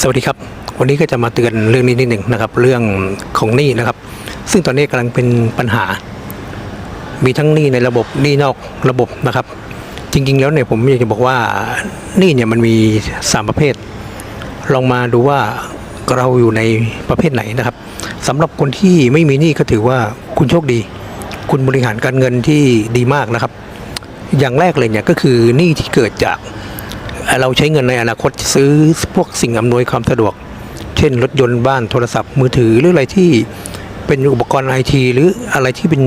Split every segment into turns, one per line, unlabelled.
สวัสดีครับ วันนี้ก็จะมาเตือนเรื่องนี้นิดหนึ่งนะครับ เรื่องของหนี้นะครับ ซึ่งตอนนี้กำลังเป็นปัญหา มีทั้งหนี้ในระบบหนี้นอกระบบนะครับ จริง ๆ แล้วเนี่ยผมอยากจะบอกว่าหนี้เนี่ยมันมีสามประเภท ลองมาดูว่าเราอยู่ในประเภทไหนนะครับสำหรับคนที่ไม่มีหนี้ก็ถือว่าคุณโชคดี คุณบริหารการเงินที่ดีมากนะครับ อย่างแรกเลยเนี่ยก็คือหนี้ที่เกิดจาก เราใช้เงินในอนาคตซื้อพวกสิ่งอำนวยความสะดวก เช่นรถยนต์บ้านโทรศัพท์มือถือหรืออะไรที่เป็นอุปกรณ์ไอทีหรืออะไรที่เป็น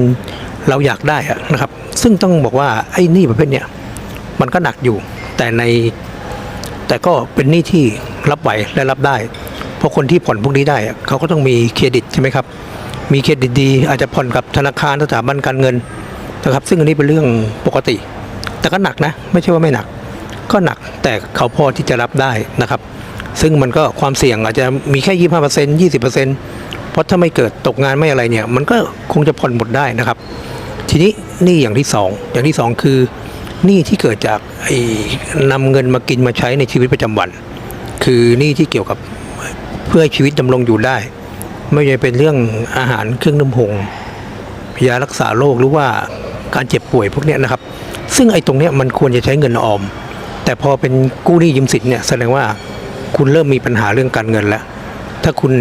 เราอยากได้นะครับ ซึ่งต้องบอกว่าไอ้นี้ประเภทเนี้ยมันก็หนักอยู่แต่ในแต่ก็เป็นหนี้ที่รับไหวและรับได้ เพราะคนที่ผ่อนพวกนี้ได้ เขาก็ต้องมีเครดิตใช่ไหมครับ มีเครดิตดีอาจจะผ่อนกับธนาคารสถาบันการเงินนะครับ ซึ่งอันนี้เป็นเรื่องปกติ แต่ก็หนักนะ ไม่ใช่ว่าไม่หนัก ก็หนักแต่เขาพอที่จะรับได้นะครับ ซึ่งมันก็ความเสี่ยงอาจจะมีแค่ยี่ห้าเปอร์เซ็นต์ยี่สิบเปอร์เซ็นต์เพราะถ้าไม่เกิดตกงานไม่อะไรเนี่ยมันก็คงจะผ่อนหมดได้นะครับ ทีนี้หนี้อย่างที่สองอย่างที่สองคือหนี้ที่เกิดจากนำเงินมากินมาใช้ในชีวิตประจำวัน คือหนี้ที่เกี่ยวกับเพื่อชีวิตดำรงอยู่ได้ ไม่ว่าจะเป็นเรื่องอาหารเครื่องดื่มหงยารักษาโรคหรือว่าการเจ็บป่วยพวกนี้นะครับ ซึ่งไอ้ตรงเนี้ยมันควรจะใช้เงินออม แต่พอเป็นกู้หนี้ยืมสินเนี่ยแสดงว่าคุณเริ่มมีปัญหาเรื่องการเงินแล้ว ถ้าคุณ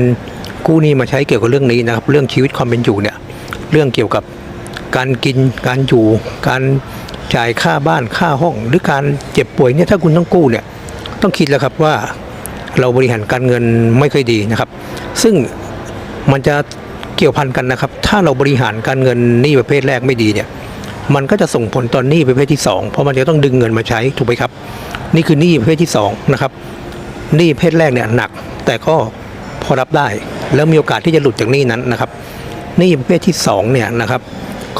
กู้หนี้มาใช้เกี่ยวกับเรื่องนี้นะครับ เรื่องชีวิตความเป็นอยู่เนี่ย เรื่องเกี่ยวกับการกิน การอยู่ การจ่ายค่าบ้าน ค่าห้อง หรือการเจ็บป่วยเนี่ย ถ้าคุณต้องกู้เนี่ย ต้องคิดแล้วครับว่าเราบริหารการเงินไม่ค่อยดีนะครับ ซึ่งมันจะเกี่ยวพันกันนะครับ ถ้าเราบริหารการเงินหนี้ประเภทแรกไม่ดีเนี่ย มันก็จะส่งผลตอนหนี้ประเภทที่ 2 เพราะมันจะต้องดึงเงินมาใช้ถูกไหมครับ นี่คือหนี้ประเภทที่2นะครับหนี้ประเภทแรกเนี่ยหนัก แต่ก็พอรับได้ แล้วมีโอกาสที่จะหลุดจากหนี้นั้นนะครับหนี้ประเภทที่2เนี่ยนะครับ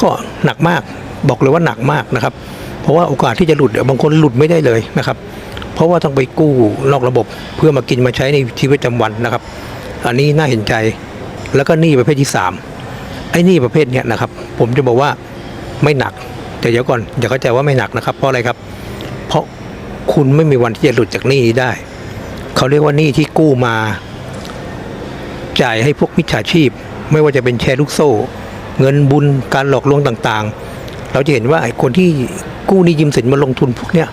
ก็หนักมากบอกเลยว่าหนักมากนะครับ เพราะว่าโอกาสที่จะหลุดบางคนหลุดไม่ได้เลยนะครับ เพราะว่าต้องไปกู้นอกระบบเพื่อมากินมาใช้ในชีวิตประจำวันนะครับ อันนี้น่าเห็นใจแล้วก็หนี้ประเภทที่สามไอ้หนี้ประเภทเนี้ยนะครับ ผมจะบอกว่า ไม่หนักแต่เดี๋ยวก่อนอย่าเข้าใจว่าไม่หนักนะครับ เพราะอะไรครับ เพราะคุณไม่มีวันที่จะหลุดจากหนี้นี้ได้ เขาเรียกว่าหนี้ที่กู้มา จ่ายให้พวกมิจฉาชีพ ไม่ว่าจะเป็นแชร์ลูกโซ่ เงินบุญการหลอกลวงต่างๆ เราจะเห็นว่าคนที่กู้หนี้ยืมสินมาลงทุนพวกเนี้ย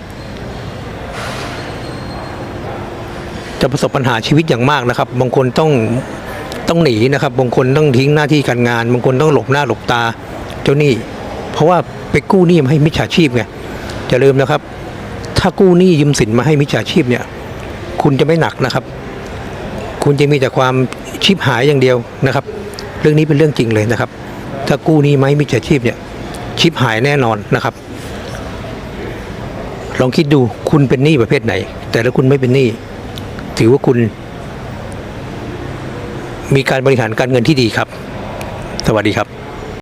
จะประสบปัญหาชีวิตอย่างมากนะครับ บางคนต้องต้องหนีนะครับ บางคนต้องทิ้งหน้าที่การงาน บางคนต้องหลบหน้าหลบตา เจ้าหนี้ เพราะว่าไปกู้หนี้มาให้มิจฉาชีพไงจะลืมนะครับ ถ้ากู้หนี้ยืมสินมาให้มิจฉาชีพเนี่ย คุณจะไม่หนักนะครับ คุณจะมีแต่ความชิบหายอย่างเดียวนะครับ เรื่องนี้เป็นเรื่องจริงเลยนะครับ ถ้ากู้หนี้มาให้มิจฉาชีพเนี่ยชิบหายแน่นอนนะครับ ลองคิดดูคุณเป็นหนี้ประเภทไหน แต่ถ้าคุณไม่เป็นหนี้ถือว่าคุณ มีการบริหารการเงินที่ดีครับ สวัสดีครับ